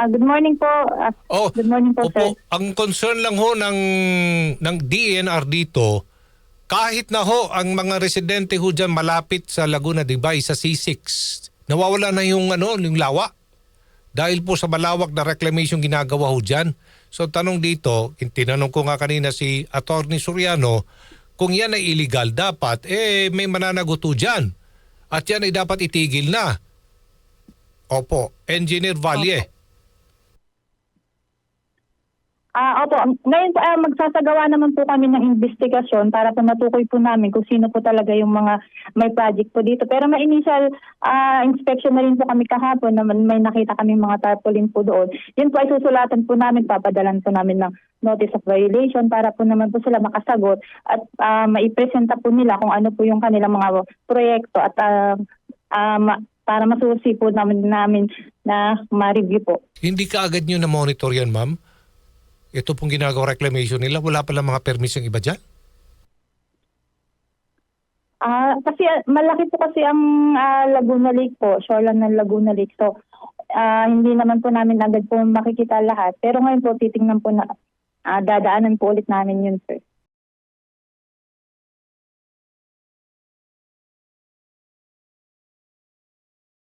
Ah, good morning po. Ah, Oh, good morning po, sir. opo, ang concern lang ho ng, ng DNR dito, kahit na ho ang mga residente ho dyan malapit sa Laguna de Bay, sa C6, nawawala na yung, ano, yung lawa. Dahil po sa malawak na reclamation ginagawa ho dyan. So tanong dito, tinanong ko nga kanina si Attorney Soriano, kung yan ay illegal, dapat eh may mananagot ho dyan. At yan ay dapat itigil na. Opo, Engineer Valle. Ah, opo. Ngayon po, ah, magsasagawa naman po kami ng investigasyon para po matukoy po namin kung sino po talaga yung mga may project po dito. Pero may initial ah, inspection na rin po kami kahapon na may nakita kami mga tarpaulin po doon. Yun po ay susulatan po namin, papadalan po namin ng notice of violation para po naman po sila makasagot at ah, maipresenta po nila kung ano po yung kanilang mga proyekto at ah, ma- para masusi po namin, namin na ma-review po. Hindi ka agad nyo na-monitor yan, ma'am? Ito pong ginagawa reclamation nila, wala pala mga permis yung iba dyan? Ah, kasi ah, malaki po kasi ang ah, Laguna Lake po, shoreline ng Laguna Lake. So, ah, hindi naman po namin agad po makikita lahat. Pero ngayon po, titingnan po na, ah, dadaanan po ulit namin yun, sir.